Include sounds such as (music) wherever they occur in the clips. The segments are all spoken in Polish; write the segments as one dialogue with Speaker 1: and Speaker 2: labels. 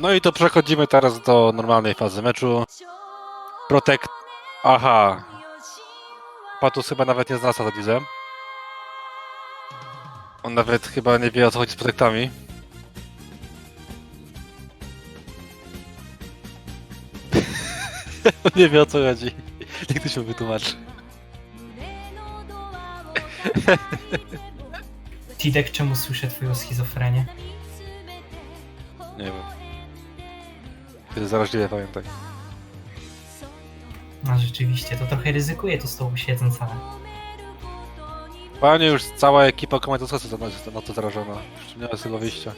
Speaker 1: No i to przechodzimy teraz do normalnej fazy meczu. Protect... Aha. Patus chyba nawet nie zna co to widzę. On nawet chyba nie wie o co chodzi z protektami. (laughs) On nie wie o co chodzi. Niech ktoś mu wytłumaczy.
Speaker 2: Tidek, czemu słyszę twoją schizofrenię?
Speaker 1: Nie wiem. To jest zaraźliwe, pamiętaj.
Speaker 2: A rzeczywiście, to trochę ryzykuje tu z tobą siedząc.
Speaker 1: Panie już cała ekipa komentatorska jest na to zarażona. Już nie ma z tego wyjścia.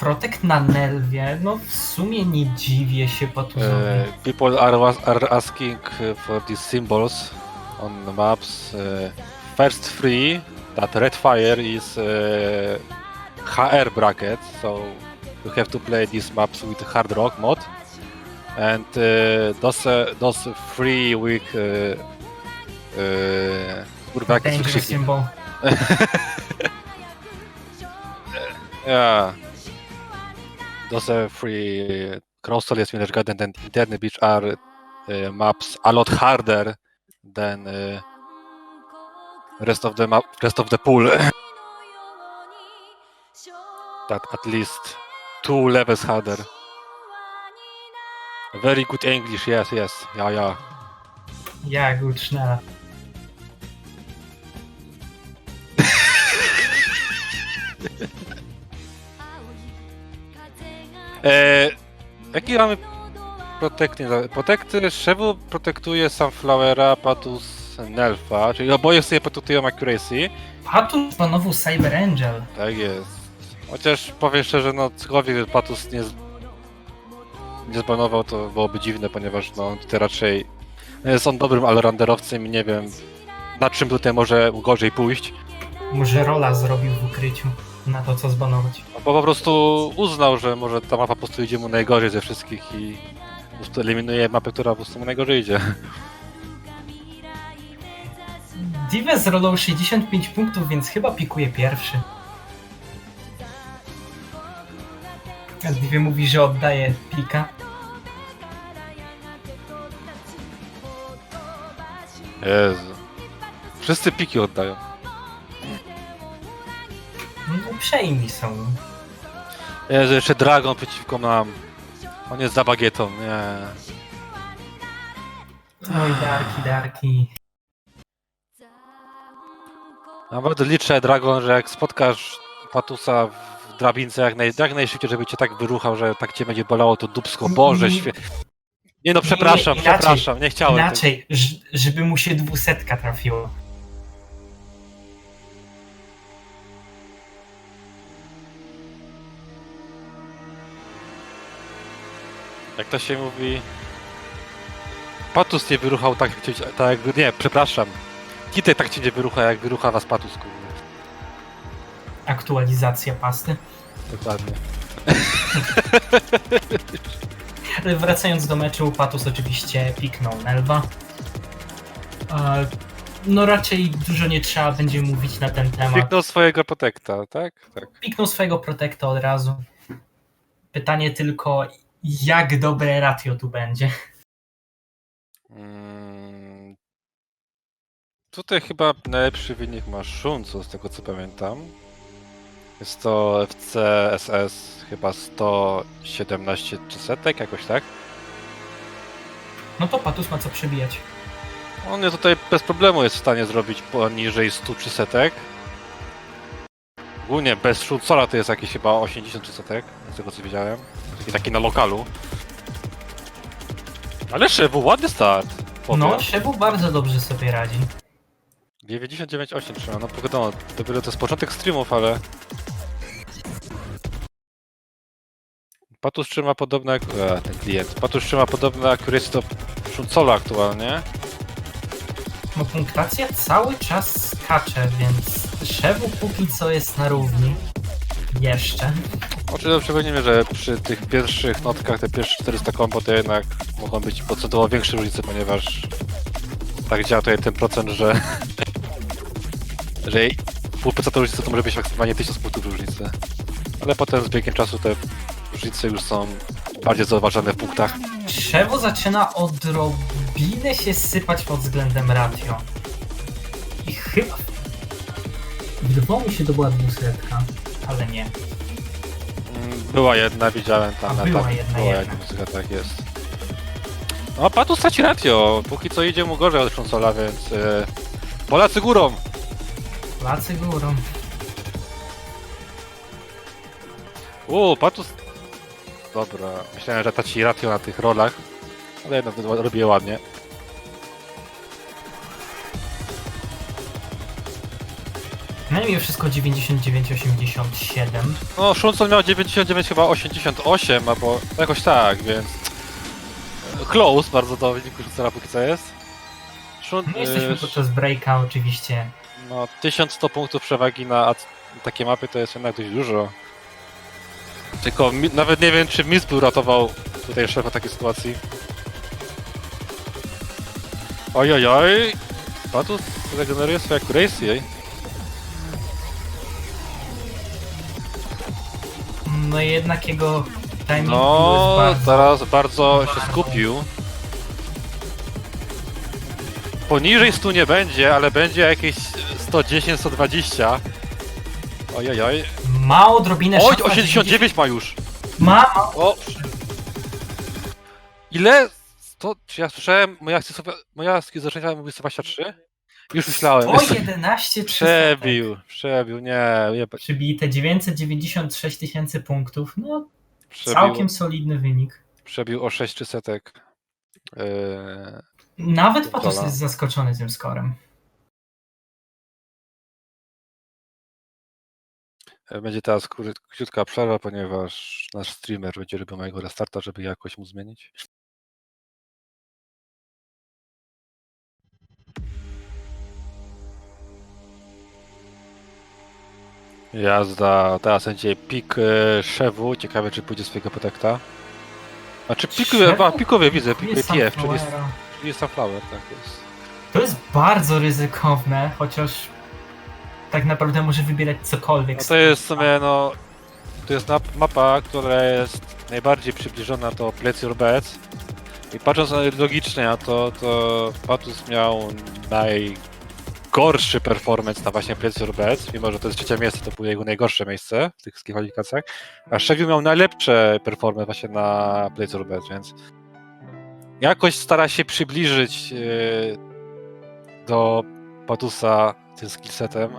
Speaker 2: Protect na Nelwie, no w sumie nie dziwię się Patuzowi.
Speaker 1: Uh, people are, was- are asking for these symbols on the maps. Uh, first three, that red fire is uh, HR bracket, so you have to play these maps with hard rock mod. And uh, those, uh, those three with uh, uh, kurwa,
Speaker 2: Dangerous symbol. (laughs)
Speaker 1: Yeah. Those uh, three uh, Crosstal, Winter Garden and Interne Beach are uh, maps a lot harder than uh, rest of the map, rest of the pool. (laughs) that at least two levels harder. Very good English, yes, yes, yeah, yeah.
Speaker 2: Ja, gut, schneller. (laughs)
Speaker 1: E, jaki mamy protekt? Nie, protekt Szewu protektuje Sunflowera, Patus Nelfa, czyli oboje sobie protektują accuracy.
Speaker 2: Patus znowu Cyber Angel.
Speaker 1: Tak jest. Chociaż powiem szczerze, no cokolwiek Patus nie, z- nie zbanował, to byłoby dziwne, ponieważ no tutaj raczej jest on dobrym allrounderowcem i nie wiem na czym tutaj może gorzej pójść.
Speaker 2: Może rola zrobił w ukryciu na to, co zbanować.
Speaker 1: Bo po prostu uznał, że może ta mapa po prostu idzie mu najgorzej ze wszystkich i po prostu eliminuje mapę, która po prostu mu najgorzej idzie.
Speaker 2: Dive z rolą 65 punktów, więc chyba pikuje pierwszy. A Dive mówi, że oddaje pika.
Speaker 1: Jezu. Wszyscy piki oddają.
Speaker 2: No uprzejmi są.
Speaker 1: Jezu, jeszcze Dragon przeciwko nam. On jest za bagietą, nie.
Speaker 2: Oj, darki, darki.
Speaker 1: Naprawdę liczę, Dragon, że jak spotkasz Patusa w drabince jak, naj, jak najszybciej, żeby cię tak wyruchał, że tak cię będzie bolało to dupsko. Boże,
Speaker 2: Nie-
Speaker 1: świe... Nie no, przepraszam,
Speaker 2: nie, inaczej.
Speaker 1: przepraszam, nie chciałem. tego.
Speaker 2: Inaczej, ż- żeby mu się dwusetka trafiło.
Speaker 1: Jak to się mówi... Patus nie wyruchał tak, jak cię, tak jak... Nie, przepraszam. Kitek tak cię nie wyrucha, jak wyrucha was Patus, kurde.
Speaker 2: Aktualizacja pasty.
Speaker 1: Dokładnie. (laughs)
Speaker 2: Wracając do meczu, Patus oczywiście piknął Nelva. E, No raczej dużo nie trzeba będzie mówić na ten temat.
Speaker 1: Piknął swojego protekta, tak? Tak.
Speaker 2: Piknął swojego protekta od razu. Pytanie tylko, jak dobre ratio tu będzie.
Speaker 1: Mm. Tutaj chyba najlepszy wynik ma Shuncu, z tego co pamiętam. Jest to FCSS chyba 117 czy setek, jakoś tak.
Speaker 2: No to Patus ma co przebijać.
Speaker 1: On jest tutaj bez problemu jest w stanie zrobić poniżej 100 czy setek. Ogólnie bez Shuncola to jest jakieś chyba 80 czy setek, z tego co widziałem. Taki, taki na lokalu. Ale Szewu, ładny start. powiem.
Speaker 2: No, Szebu bardzo dobrze sobie radzi.
Speaker 1: 99,8 trzyma, no wiadomo, dopiero to jest początek streamów, ale... Patus trzyma podobne jak... E, ten klient. Patus trzyma podobne accuracy do Szuncola aktualnie.
Speaker 2: No punktacja cały czas skacze, więc Szebu póki co jest na równi. Jeszcze.
Speaker 1: Oczywiście przypomnijmy, że przy tych pierwszych notkach, te pierwsze 400 kombo to jednak mogą być procentowo większe różnice, ponieważ tak działa tutaj ten procent, że... że pół procenta różnicy to może być maksymalnie 1000 punktów różnicy. Ale potem z biegiem czasu te różnice już są bardziej zauważane w punktach.
Speaker 2: Drzewo zaczyna odrobinę się sypać pod względem ratio. I chyba... Wydawało mi się, to była dwusetka, ale nie.
Speaker 1: Była jedna, widziałem tam
Speaker 2: A,
Speaker 1: na
Speaker 2: była
Speaker 1: tak,
Speaker 2: jedna,
Speaker 1: była
Speaker 2: jedna.
Speaker 1: jedna tak jest. No, Patus straci ratio, póki co idzie mu gorzej od konsola, więc... E, Polacy górą!
Speaker 2: Polacy górą.
Speaker 1: Uuu, Patus... Dobra, myślałem, że traci ratio na tych rolach, ale jednak robi je ładnie.
Speaker 2: No i wszystko 99,87.
Speaker 1: No, Shunson miał 99, chyba 88, albo jakoś tak, więc... Close bardzo do wyniku Shuncona póki co jest. Shun,
Speaker 2: No jesteśmy
Speaker 1: e,
Speaker 2: podczas breaka oczywiście.
Speaker 1: No, 1100 punktów przewagi na takie mapy to jest jednak dość dużo. Tylko mi- nawet nie wiem, czy Miss by uratował tutaj szefa takiej sytuacji. Oj, oj, oj. Patus regeneruje swoje accuracy, ej.
Speaker 2: No jednak jego timing
Speaker 1: No,
Speaker 2: był bardzo...
Speaker 1: teraz bardzo się skupił. Poniżej 100 nie będzie, ale będzie jakieś 110-120. Oj, oj, oj.
Speaker 2: Ma odrobinę
Speaker 1: Oj,
Speaker 2: szans na
Speaker 1: 89 ma już.
Speaker 2: Ma, ma.
Speaker 1: O! Ile? To, czy ja słyszałem, moja moja schizofrenia mówi 23? Już myślałem.
Speaker 2: O 11
Speaker 1: Przebił, przebił, nie, nie
Speaker 2: Przybite 996 tysięcy punktów. No,
Speaker 1: przebił,
Speaker 2: całkiem solidny wynik.
Speaker 1: przebił o 6 czy setek. Yy,
Speaker 2: Nawet Patos jest zaskoczony tym skorem.
Speaker 1: będzie teraz krótka przerwa, ponieważ nasz streamer będzie robił mojego restarta, żeby jakoś mu zmienić. Jazda, teraz będzie pik e, Szewu, ciekawe czy pójdzie swojego. Znaczy pikuję,
Speaker 2: Szewu?
Speaker 1: a, pikuję widzę, pikuję
Speaker 2: Jest
Speaker 1: TF, czyli jest,
Speaker 2: Sunflowera.
Speaker 1: czyli jest Sunflower, tak jest.
Speaker 2: To jest bardzo ryzykowne, chociaż tak naprawdę może wybierać cokolwiek.
Speaker 1: No
Speaker 2: z
Speaker 1: to jest w sumie, no, to jest nap- mapa, która jest najbardziej przybliżona do Place Your Bets. I patrząc na logicznie na to, to Patus miał najgorszy performance na właśnie Bets, mimo że to jest trzecie miejsce, to było jego najgorsze miejsce w tych wszystkich kwalifikacjach. A Szewiu miał najlepsze performance właśnie na Bets, więc jakoś stara się przybliżyć yy, do Patusa tym skillsetem.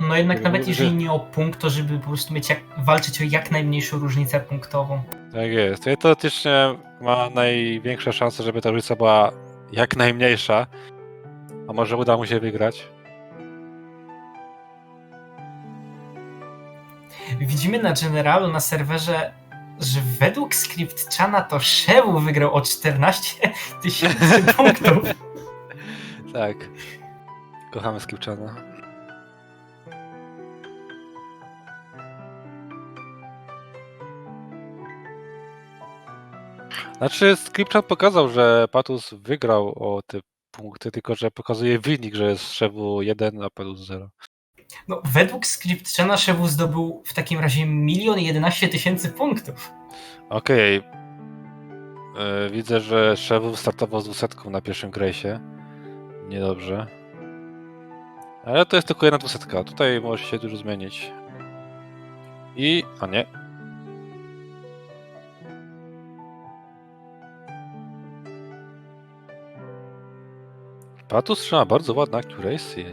Speaker 2: No jednak nawet
Speaker 1: że-
Speaker 2: jeżeli nie o punkt, to żeby po prostu mieć jak, walczyć o jak najmniejszą różnicę punktową.
Speaker 1: Tak jest. I teoretycznie ma największe szanse, żeby ta różnica była jak najmniejsza. A może uda mu się wygrać.
Speaker 2: Widzimy na Generalu na serwerze, że według Script Chana to Shewu wygrał o 14 tysięcy (laughs) punktów.
Speaker 1: Tak. Kochamy Skipczana. Znaczy, Skipczan pokazał, że Patus wygrał o te punkty, tylko że pokazuje wynik, że jest Szewu 1, a Patus 0.
Speaker 2: No, według Script Chana Shewu zdobył w takim razie milion jedenaście tysięcy punktów.
Speaker 1: Okej. E, Widzę, że Szewu startował z dwusetką na pierwszym grejsie. Niedobrze. Ale to jest tylko jedna dwusetka. Tutaj może się dużo zmienić. I... a nie. Patus trzyma bardzo ładne accuracy.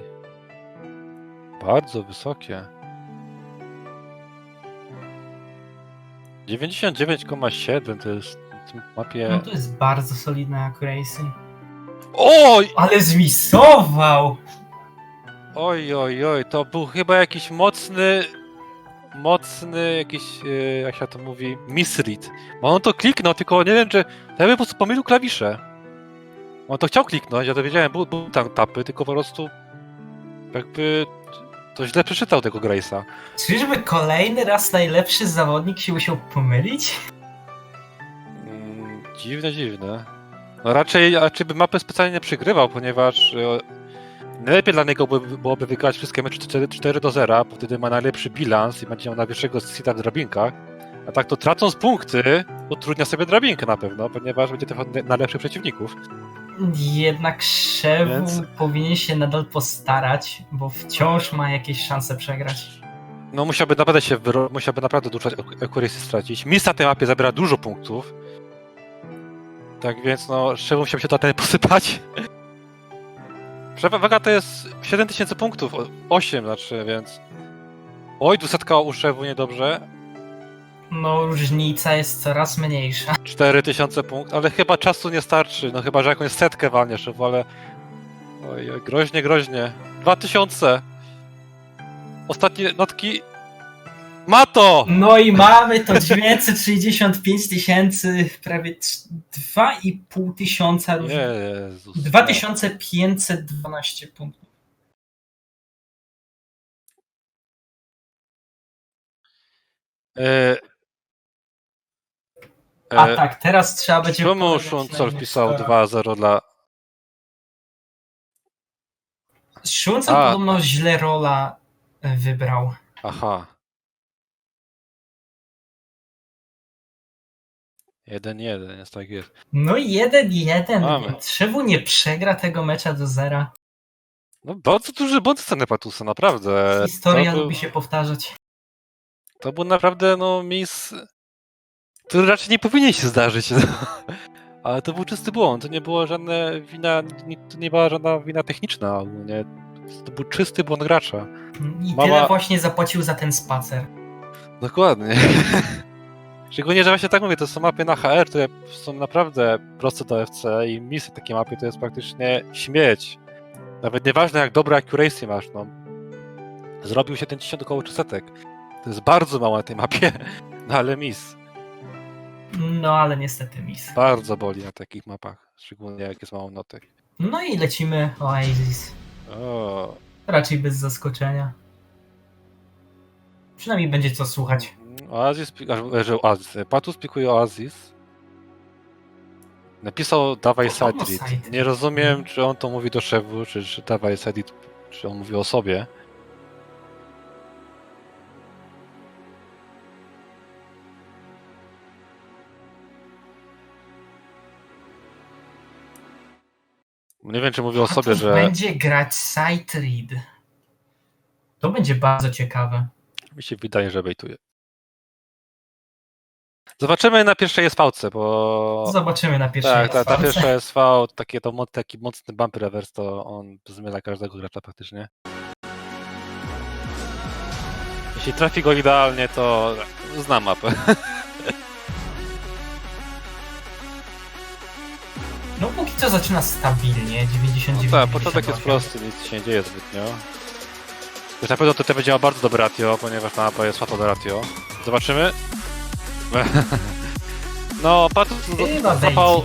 Speaker 1: Bardzo wysokie. 99,7 to jest w tym mapie.
Speaker 2: No to jest bardzo solidna accuracy.
Speaker 1: Oj!
Speaker 2: Ale zmisował!
Speaker 1: Oj, oj, oj, to był chyba jakiś mocny. Mocny jakiś, e, jak się to mówi, misread. Bo on to kliknął, tylko nie wiem, czy. Ja bym po prostu pomylił klawisze. On to chciał kliknąć, ja to wiedziałem, był, był tam tapy, tylko po prostu. Jakby. To źle przeczytał tego Grace'a.
Speaker 2: Czyżby kolejny raz najlepszy zawodnik się musiał pomylić?
Speaker 1: Mm, dziwne, dziwne. No raczej, raczej by mapę specjalnie nie przygrywał, ponieważ e, najlepiej dla niego byłoby, byłoby wygrać wszystkie mecze 4, 4 do 0, bo wtedy ma najlepszy bilans i będzie miał najwyższego seeda w drabinkach. A tak to tracąc punkty, utrudnia sobie drabinkę na pewno, ponieważ będzie na najlepszych przeciwników.
Speaker 2: Jednak Szewu
Speaker 1: Więc-
Speaker 2: powinien się nadal postarać, bo wciąż ma jakieś szanse przegrać.
Speaker 1: No musiałby naprawdę się wyro- musiałby naprawdę dużo accuracy stracić. Mis na tej mapie zabiera dużo punktów. Tak więc no, Szewu musiał się tutaj (laughs) posypać. Przewaga to jest 7000 punktów, o- 8 znaczy, więc... Oj, dwusetka u Szewu niedobrze.
Speaker 2: No, różnica jest coraz mniejsza.
Speaker 1: 4000 punktów, ale chyba czasu nie starczy. No chyba, że jakąś setkę walnie Szewu, ale... Oj, oj, groźnie, groźnie. 2000! Ostatnie notki... Ma to!
Speaker 2: No i mamy to 965 tysięcy, prawie trz- 2,5 tysiąca różnic.
Speaker 1: Jezus.
Speaker 2: 2512 punktów. A
Speaker 1: e,
Speaker 2: tak, teraz trzeba będzie.
Speaker 1: Czemu
Speaker 2: polegać
Speaker 1: Szuncol
Speaker 2: na
Speaker 1: wpisał
Speaker 2: inwestora.
Speaker 1: 2-0 dla...
Speaker 2: Szuncol
Speaker 1: A.
Speaker 2: podobno źle rola e, wybrał.
Speaker 1: Aha. 1-1, jest tak jest.
Speaker 2: No i jeden jeden,
Speaker 1: Mamy.
Speaker 2: więc Szewu nie przegra tego mecza do zera.
Speaker 1: No bardzo duży błąd sceny Patusa, naprawdę.
Speaker 2: Historia
Speaker 1: to, był,
Speaker 2: lubi się powtarzać.
Speaker 1: to był naprawdę, no, mis... który raczej nie powinien się zdarzyć. No. Ale to był czysty błąd, to nie była żadna wina, nie, to nie była żadna wina techniczna ogólnie. To był czysty błąd gracza.
Speaker 2: I
Speaker 1: Mama-
Speaker 2: tyle właśnie zapłacił za ten spacer.
Speaker 1: Dokładnie. (laughs) Szczególnie, że właśnie tak mówię, to są mapy na HR, które są naprawdę proste do FC i misje takiej mapy to jest praktycznie śmieć. Nawet nieważne jak dobre accuracy masz, no. Zrobił 70 około 300. To jest bardzo mało na tej mapie, (laughs) no ale mis.
Speaker 2: No ale niestety mis.
Speaker 1: Bardzo boli na takich mapach, szczególnie jak jest mało notek.
Speaker 2: No i lecimy Oasis.
Speaker 1: O,
Speaker 2: Raczej bez zaskoczenia. Przynajmniej będzie co słuchać.
Speaker 1: Oasis, pi- a, że Oasis, Patus pikuje Oasis. Napisał dawaj
Speaker 2: Podobno
Speaker 1: side read.
Speaker 2: side
Speaker 1: Nie rozumiem,
Speaker 2: Mhm.
Speaker 1: czy on to mówi do szefu, czy, czy dawaj side read, czy on mówi o sobie. Nie wiem, czy mówi o sobie, że
Speaker 2: będzie grać sight read. To będzie bardzo ciekawe.
Speaker 1: mi się wydaje, że bejtuje. Zobaczymy na pierwszej SV, bo...
Speaker 2: Zobaczymy na pierwszej
Speaker 1: Tak, ta, ta
Speaker 2: asfalcie.
Speaker 1: pierwsza SV, takie to, taki mocny bump reverse, to on zmienia każdego gracza praktycznie. Jeśli trafi go idealnie, to znam mapę. (laughs)
Speaker 2: No póki co zaczyna stabilnie, 99
Speaker 1: No tak, początek jest
Speaker 2: 98.
Speaker 1: prosty, nic się nie dzieje zbytnio. Już na pewno tutaj będzie miał bardzo dobre ratio, ponieważ ta mapa jest łatwa do ratio. Zobaczymy. (laughs) No, Patus
Speaker 2: Chyba
Speaker 1: zapał,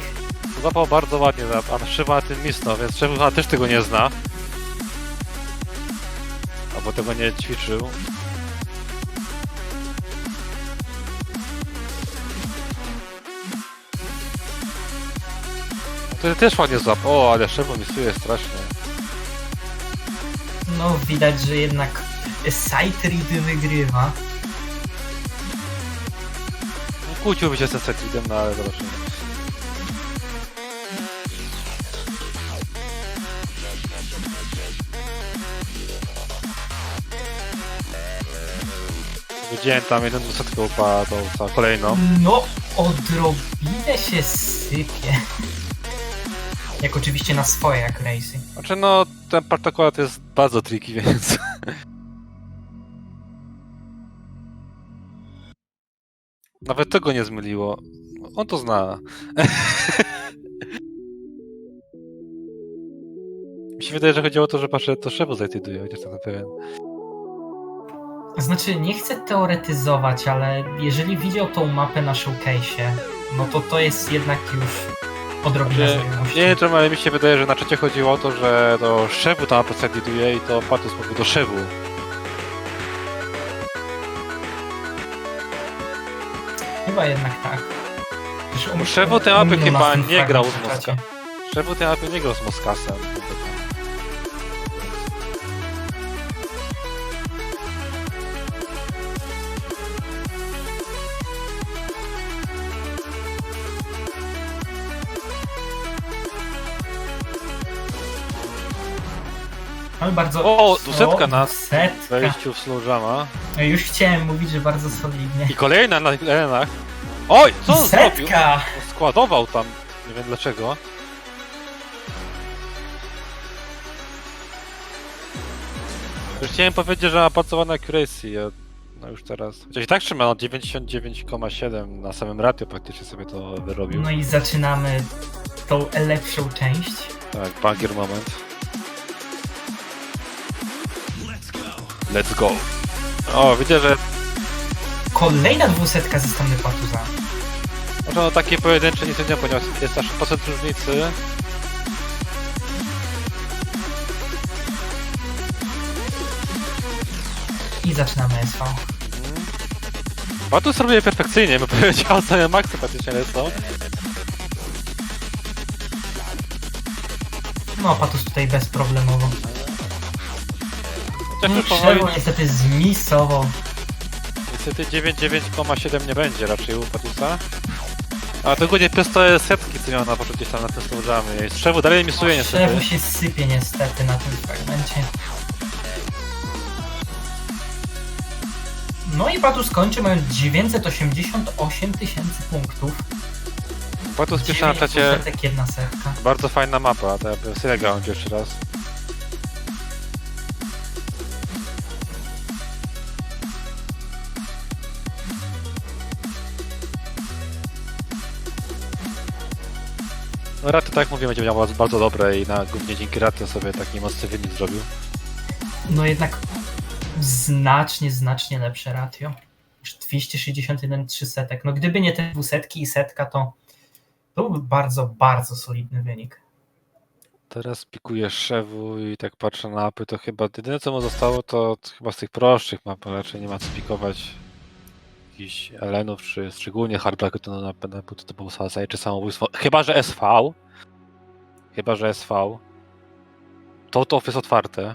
Speaker 1: zapał bardzo ładnie, a Szywa na tym misno, więc Szywa też tego nie zna. Albo tego nie ćwiczył. To też ładnie złapał. O, ale Szywa misuje strasznie.
Speaker 2: No widać, że jednak read wygrywa.
Speaker 1: Kłóciłby się z tym Setridem, no ale zobaczymy. Widziałem tam jeden dwusetkę upadł, to kolejną.
Speaker 2: No, odrobinę się sypie. Jak oczywiście na swoje jak racing.
Speaker 1: Znaczy no, ten partokolat jest bardzo tricky, (laughs) więc... Nawet tego nie zmyliło. On to zna. (laughs) Mi się wydaje, że chodziło o to, że patrzę, to Szewu zajtyduje, chociaż to na pewien.
Speaker 2: Znaczy, nie chcę teoretyzować, ale jeżeli widział tą mapę na showcase'ie, no to to jest jednak już
Speaker 1: Nie,
Speaker 2: znajomości.
Speaker 1: nie wiem czemu, ale mi się wydaje, że na czacie chodziło o to, że to Szewu tam zajtyduje i to Patus mówił do Szewu.
Speaker 2: Chyba jednak tak. Um-
Speaker 1: Szewo tej mapy chyba nie grał z
Speaker 2: w
Speaker 1: Moska.
Speaker 2: czacie.
Speaker 1: Szefu tej mapy nie grał z Moskasem.
Speaker 2: Ale bardzo...
Speaker 1: O, dusetka na
Speaker 2: Setka.
Speaker 1: wejściu w Slowjama.
Speaker 2: No już chciałem mówić, że bardzo solidnie.
Speaker 1: I kolejna na arenach. Oj, co on zrobił?
Speaker 2: Setka!
Speaker 1: On składował tam, nie wiem dlaczego. Już chciałem powiedzieć, że ma pracowane accuracy, a no już teraz. Chociaż i tak trzyma no 99,7 na samym ratio praktycznie sobie to wyrobił.
Speaker 2: No i zaczynamy tą lepszą część.
Speaker 1: Tak, banger moment. Let's go. O, widzę, że
Speaker 2: Kolejna dwusetka ze strony Patuza.
Speaker 1: może no takie pojedyncze nie sądzę, ponieważ jest aż procent różnicy.
Speaker 2: I zaczynamy SV.
Speaker 1: Patus robię perfekcyjnie, bo (laughs) powiedział same maksy praktycznie lecą.
Speaker 2: No, Patus tutaj bezproblemowo.
Speaker 1: Już powoli,
Speaker 2: Krzewo niestety zmisował.
Speaker 1: niestety 9,9,7 nie będzie raczej u Patusa. A to głównie przez te setki, co miał na początku gdzieś tam na testu użamy. Strzewu dalej misuje niestety.
Speaker 2: Krzewo się sypie niestety na tym fragmencie. No i Patus kończy mając 988 tysięcy punktów.
Speaker 1: Patus pisze na czacie,
Speaker 2: dwusetek, jedna
Speaker 1: bardzo fajna mapa, to ja bym jeszcze raz. No Raty, tak jak mówiłem, będzie miał bardzo dobre i na głównie dzięki Raty sobie taki mocny wynik zrobił.
Speaker 2: No jednak znacznie, znacznie lepsze ratio. Już 261 300. No gdyby nie te dwusetki i setka, to byłby bardzo, bardzo solidny wynik.
Speaker 1: Teraz pikuję Szewu i tak patrzę na mapy, to chyba jedyne co mu zostało to chyba z tych prostszych map, raczej nie ma co pikować jakichś Elenów, czy szczególnie Hardback to na pewno to był Salsa czy samobójstwo. Chyba, że SV. Chyba, że SV. To to jest otwarte.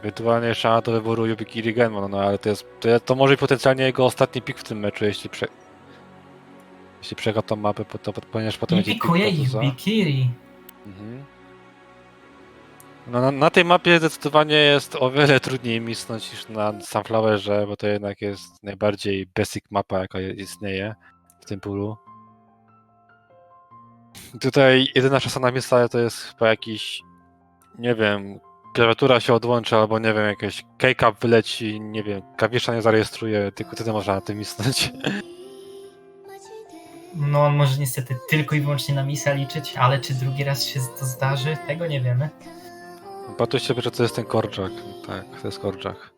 Speaker 1: Ewentualnie jeszcze ma do wyboru Yubiki Rigenman, no ale to jest, to, to może być potencjalnie jego ostatni pik w tym meczu, jeśli prze... Jeśli przegra tą mapę, to, ponieważ potem
Speaker 2: I pikuje ich
Speaker 1: Patusa.
Speaker 2: Bikiri.
Speaker 1: Mhm. No, na, na tej mapie zdecydowanie jest o wiele trudniej misnąć niż na Sunflowerze, bo to jednak jest najbardziej basic mapa, jaka je- istnieje w tym pulu. Tutaj jedyna szansa na misę to jest chyba jakiś, nie wiem, klawiatura się odłączy, albo nie wiem, jakaś K-Cup wyleci, nie wiem, klawisza nie zarejestruje, tylko wtedy można na tym misnąć.
Speaker 2: No on może niestety tylko i wyłącznie na misa liczyć, ale czy drugi raz się to zdarzy, tego nie wiemy.
Speaker 1: Patuś się że to jest ten korczak. Tak, to jest korczak.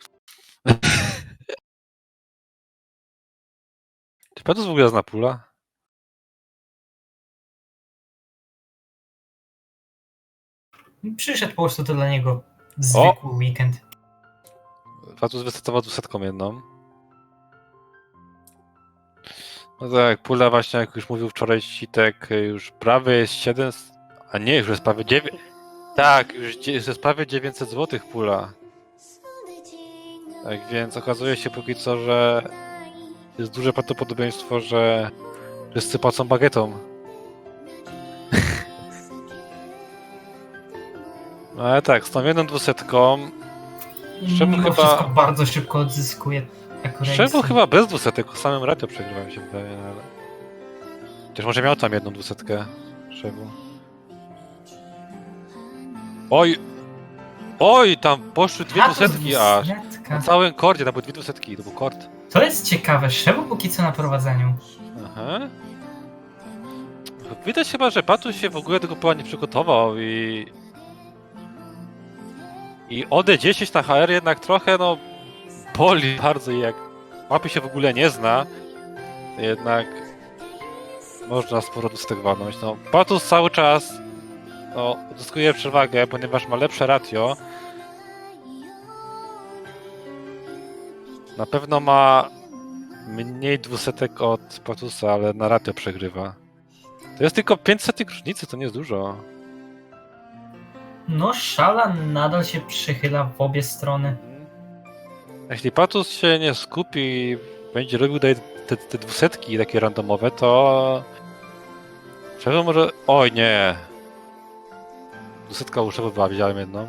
Speaker 1: Czy Patus w ogóle zna pula?
Speaker 2: Przyszedł po prostu to dla niego zwykły weekend.
Speaker 1: Patus wystartował dwusetką jedną. No tak, pula właśnie, jak już mówił wczoraj Citek, już prawie jest 7, a nie, już jest prawie 9. Tak, już dzie- jest prawie 900 zł pula. Tak więc okazuje się póki co, że jest duże prawdopodobieństwo, że wszyscy płacą bagietą. (laughs) No ale tak, z tą jedną dwusetką Szczemu
Speaker 2: Mimo
Speaker 1: chyba-
Speaker 2: wszystko bardzo szybko odzyskuje.
Speaker 1: Szczerze chyba bez dwusetek, samym ratio przegrywam się wydaje, no ale... Chociaż może miał tam jedną dwusetkę, Szczebu. Oj! Oj, tam poszły dwie
Speaker 2: A, to
Speaker 1: dwusetki aż.
Speaker 2: dwusetka.
Speaker 1: Na całym kordzie, to były dwie dwusetki, to był kord.
Speaker 2: To jest ciekawe, Szewu póki co na prowadzeniu.
Speaker 1: Aha. Widać chyba, że Patuś się w ogóle tego pola nie przygotował i... I OD10 na HR jednak trochę, no, boli bardzo i jak mapy się w ogóle nie zna, to jednak można sporo dwustek walnąć. No, Patus cały czas no, uzyskuje przewagę, ponieważ ma lepsze ratio. Na pewno ma mniej dwusetek od Patusa, ale na ratio przegrywa. To jest tylko 5 setek różnicy, to nie jest dużo.
Speaker 2: No, szala nadal się przychyla w obie strony.
Speaker 1: Jeśli Patus się nie skupi i będzie robił te, te, te dwusetki takie randomowe, to... Trzeba może... Oj, nie. Dwusetka uszowa była, widziałem jedną.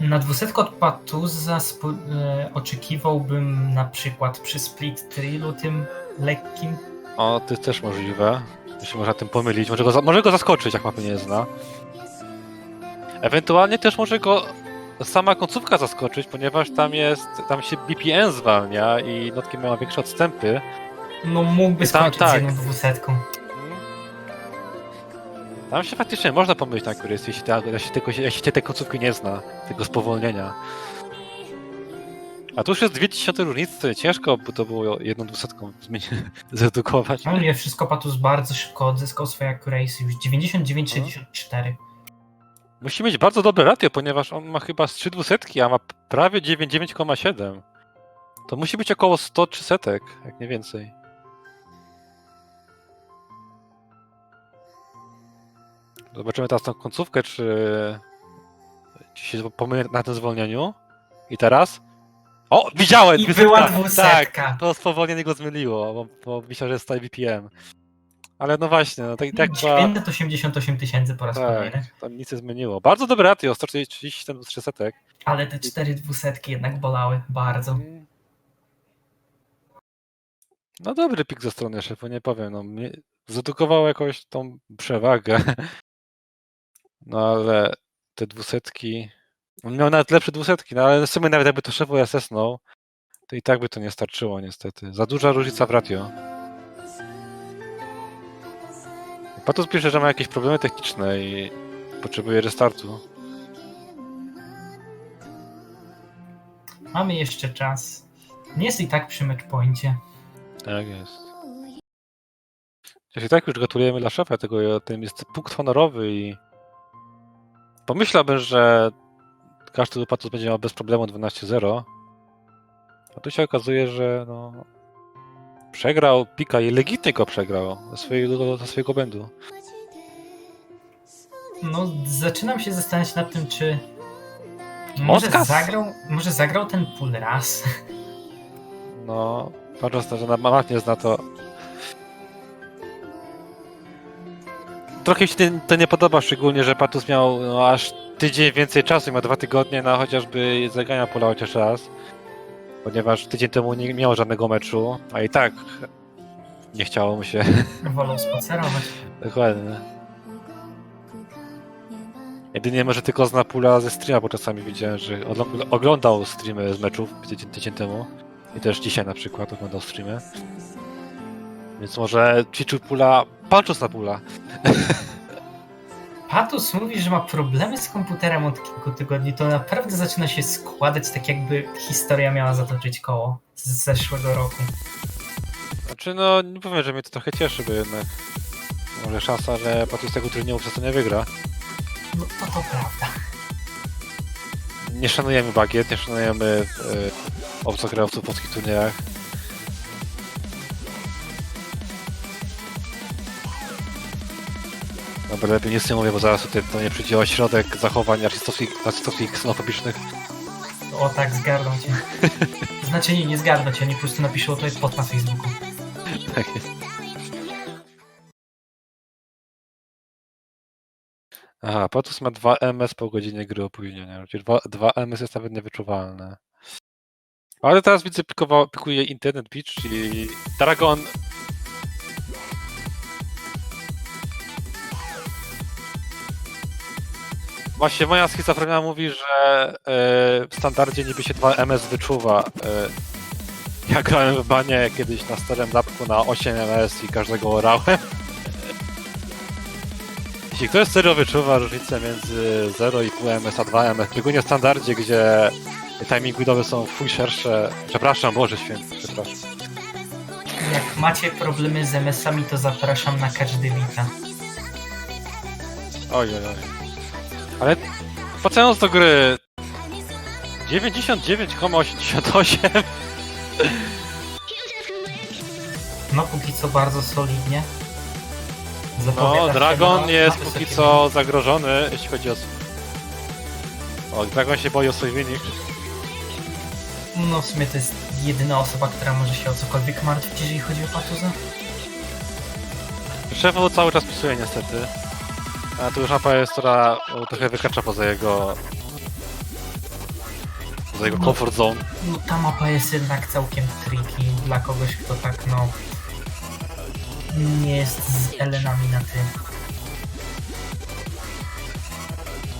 Speaker 2: Na dwusetkę od Patuza spo- e, oczekiwałbym na przykład przy split trillu tym lekkim.
Speaker 1: O, to jest też możliwe. To się można tym pomylić. Może go, za- może go zaskoczyć, jak mapy nie zna. Ewentualnie też może go sama końcówka zaskoczyć, ponieważ tam jest, tam się BPN zwalnia i notki mają większe odstępy.
Speaker 2: No mógłby
Speaker 1: Tak,
Speaker 2: skończyć z
Speaker 1: tak.
Speaker 2: jedną dwusetką.
Speaker 1: Tam się faktycznie można pomylić na który jest, jeśli, ta, jeśli, tego, jeśli się tej końcówki nie zna, tego spowolnienia. A tu już jest 2000 różnicy, to ciężko, bo to było jedną dwusetką (laughs) zredukować.
Speaker 2: No mimo wszystko Patus bardzo szybko odzyskał swoje accuracy, już 99-64.
Speaker 1: Musi mieć bardzo dobre ratio, ponieważ on ma chyba z 3 dwusetki, a ma prawie 99,7. To musi być około 100 setek, jak nie więcej. Zobaczymy teraz tą końcówkę, czy, czy się pomyli na tym zwolnieniu. I teraz? O, widziałem!
Speaker 2: I była dwusetka.
Speaker 1: Tak, to spowolnienie go zmyliło, bo, bo myślał, że jest style BPM. Ale no właśnie, no tak, tak była...
Speaker 2: 988 tysięcy po raz kolejny.
Speaker 1: Tak, tam nic nie zmieniło. Bardzo dobre ratio, 130 do 300.
Speaker 2: Ale te cztery dwusetki jednak bolały bardzo.
Speaker 1: No dobry pik ze strony szefu, nie powiem. No, zredukował jakoś tą przewagę. (laughs) No ale te dwusetki. On miał nawet lepsze dwusetki, no ale w sumie nawet jakby to szefu SS-nął, to i tak by to nie starczyło niestety. Za duża różnica w ratio. Patus pisze, że ma jakieś problemy techniczne i potrzebuje restartu.
Speaker 2: Mamy jeszcze czas. Nie jest i tak przy matchpoincie.
Speaker 1: Tak jest. Jeśli tak już gratulujemy dla szefa tego, tym jest punkt honorowy i pomyślałbym, że każdy wypadek będzie miał bez problemu 12-0. A tu się okazuje, że no, przegrał pika i legitnie go przegrał ze swojego, ze swojego błędu.
Speaker 2: No, zaczynam się zastanawiać nad tym, czy może
Speaker 1: Odkaz?
Speaker 2: zagrał, może zagrał ten pool raz.
Speaker 1: No, patrząc na to, że na mapie nie zna to. Trochę mi się to- nie podoba, szczególnie, że Patus miał no, aż tydzień więcej czasu, miał dwa tygodnie na chociażby zagrania pola chociaż raz. Ponieważ tydzień temu nie miał żadnego meczu, a i tak nie chciało mu się. (laughs)
Speaker 2: Wolał spacerować.
Speaker 1: Dokładnie. Jedynie może tylko zna pula ze streama, bo czasami widziałem, że ogl- oglądał streamy z meczów tydzień, tydzień temu. I też dzisiaj na przykład oglądał streamy. Więc może ćwiczył pula, palczus na pula.
Speaker 2: Patus mówi, że ma problemy z komputerem od kilku tygodni. To naprawdę zaczyna się składać tak, jakby historia miała zatoczyć koło z zeszłego roku.
Speaker 1: Znaczy no, nie powiem, że mnie to trochę cieszy, bo jednak może szansa, że Patus tego turnieju przez to nie wygra.
Speaker 2: No to to prawda.
Speaker 1: Nie szanujemy bagiet, nie szanujemy y, obcokrajowców w polskich turniejach. Dobra, lepiej nic nie mówię, bo zaraz tutaj to nie przyjdzie ośrodek zachowań rasistowskich, rasistowskich ksenofobicznych.
Speaker 2: O tak, zgarną cię. (laughs) Znaczy nie, nie zgarną cię, oni po prostu napiszą to jest post na Facebooku.
Speaker 1: Tak jest. Aha, Patus ma 2 MS po godzinie gry opóźnienia. Czyli 2, 2 MS jest nawet niewyczuwalne. Ale teraz widzę, pikowa, pikuje Internet Beach, czyli Dragon. Właśnie moja schizofrenia mówi, że e, w standardzie niby się 2 MS wyczuwa. E, ja grałem w banie kiedyś na starym lapku na 8 MS i każdego orałem. Jeśli ktoś serio wyczuwa różnicę między 0,5 MS a 2 MS, szczególnie w standardzie, gdzie timing widowe są fuj szersze. Przepraszam, Boże Święty, przepraszam.
Speaker 2: Jak macie problemy z MS-ami, to zapraszam na każdy wita.
Speaker 1: Oj, oj, oj. Ale wracając do gry. 99,88
Speaker 2: No póki co bardzo solidnie.
Speaker 1: No,
Speaker 2: Zapowiada się
Speaker 1: Dragon
Speaker 2: na-
Speaker 1: jest
Speaker 2: na
Speaker 1: póki co zagrożony, jeśli chodzi o... O, Dragon się boi o swój wynik.
Speaker 2: No w sumie to jest jedyna osoba, która może się o cokolwiek martwić, jeżeli chodzi o Patuza.
Speaker 1: Szefu cały czas pisuje niestety. A tu już mapa jest, która o, trochę wykracza poza jego... Poza jego
Speaker 2: No.
Speaker 1: comfort zone.
Speaker 2: No ta mapa jest jednak całkiem tricky dla kogoś, kto tak no nie jest z Elenami na ty.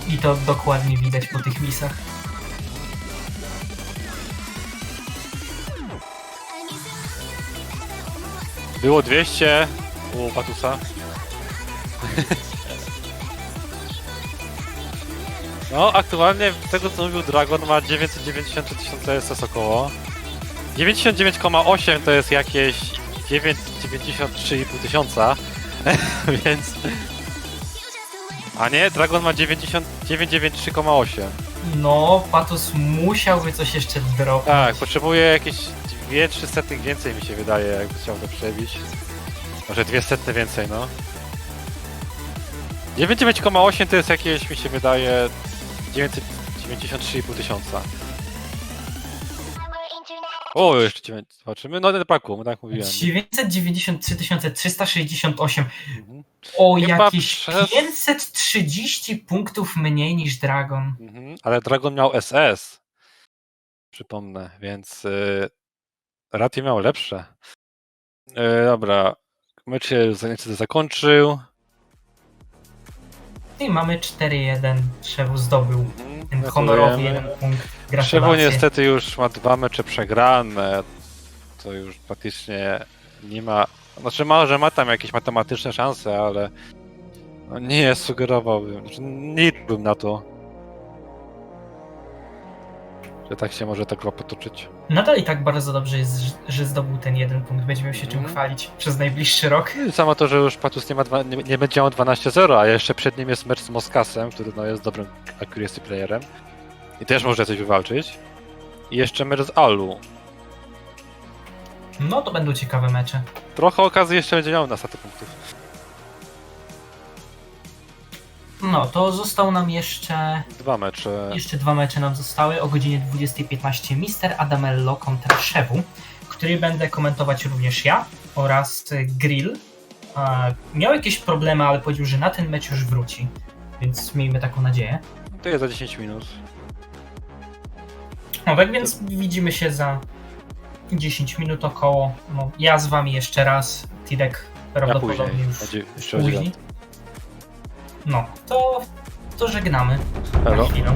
Speaker 2: I to dokładnie widać po tych misach.
Speaker 1: Było 200 u Batusa. (laughs) No, aktualnie tego co mówił Dragon ma 993 tysiące SS około. 99,8 to jest jakieś 993,5 tysiąca, (laughs) więc... A nie, Dragon ma 90 993,8.
Speaker 2: No, Patus musiałby coś jeszcze dropnąć.
Speaker 1: Tak, potrzebuje jakieś 2-3 setnych więcej mi się wydaje, jakby chciał to przebić. Może 2 setne więcej, no. 99,8 to jest jakieś, mi się wydaje, 993,5 tysiąca. O, jeszcze 9, zobaczymy. No, nie brakło, tak mówiłem.
Speaker 2: 993 368.
Speaker 1: Mhm.
Speaker 2: O,
Speaker 1: Chyba
Speaker 2: jakieś
Speaker 1: przez-
Speaker 2: 530 punktów mniej niż Dragon.
Speaker 1: Mhm. Ale Dragon miał SS. Przypomnę, więc y, Rati miał lepsze. Y, dobra, mecz się niestety zakończył.
Speaker 2: I mamy 4-1. Szewu zdobył
Speaker 1: Mhm,
Speaker 2: ten honorowy
Speaker 1: gratulujemy.
Speaker 2: jeden punkt.
Speaker 1: Szewo
Speaker 2: Gratulacje.
Speaker 1: niestety już ma dwa mecze przegrane. To już praktycznie nie ma. Znaczy może ma tam jakieś matematyczne szanse, ale no nie sugerowałbym. Znaczy, nie liczyłbym na to. Że tak się może ta gra potoczyć.
Speaker 2: Nadal i tak bardzo dobrze jest, że- że zdobył ten jeden punkt. Będzie miał się czym
Speaker 1: Mhm.
Speaker 2: chwalić przez najbliższy rok.
Speaker 1: No i Samo to, że już Patus nie, ma dwa, nie, nie będzie miał 12-0, a jeszcze przed nim jest mecz z Moskasem, który no, jest dobrym accuracy playerem. I też może coś wywalczyć. I jeszcze mecz z Alu.
Speaker 2: No to będą ciekawe mecze.
Speaker 1: Trochę okazji jeszcze będzie miał na staty punktów.
Speaker 2: No to został nam jeszcze.
Speaker 1: Dwa mecze.
Speaker 2: Jeszcze dwa mecze nam zostały. O godzinie 20.15 Mister Adamello kontra Szewu, który będę komentować również ja oraz y, Grill. E, Miał jakieś problemy, ale powiedział, że na ten mecz już wróci. Więc miejmy taką nadzieję.
Speaker 1: To jest za 10 minut.
Speaker 2: No tak więc widzimy się za 10 minut około. No, ja z wami jeszcze raz. Tidek
Speaker 1: Ja
Speaker 2: prawdopodobnie
Speaker 1: później.
Speaker 2: już
Speaker 1: jeszcze
Speaker 2: później. No, to, to żegnamy. Na chwilę.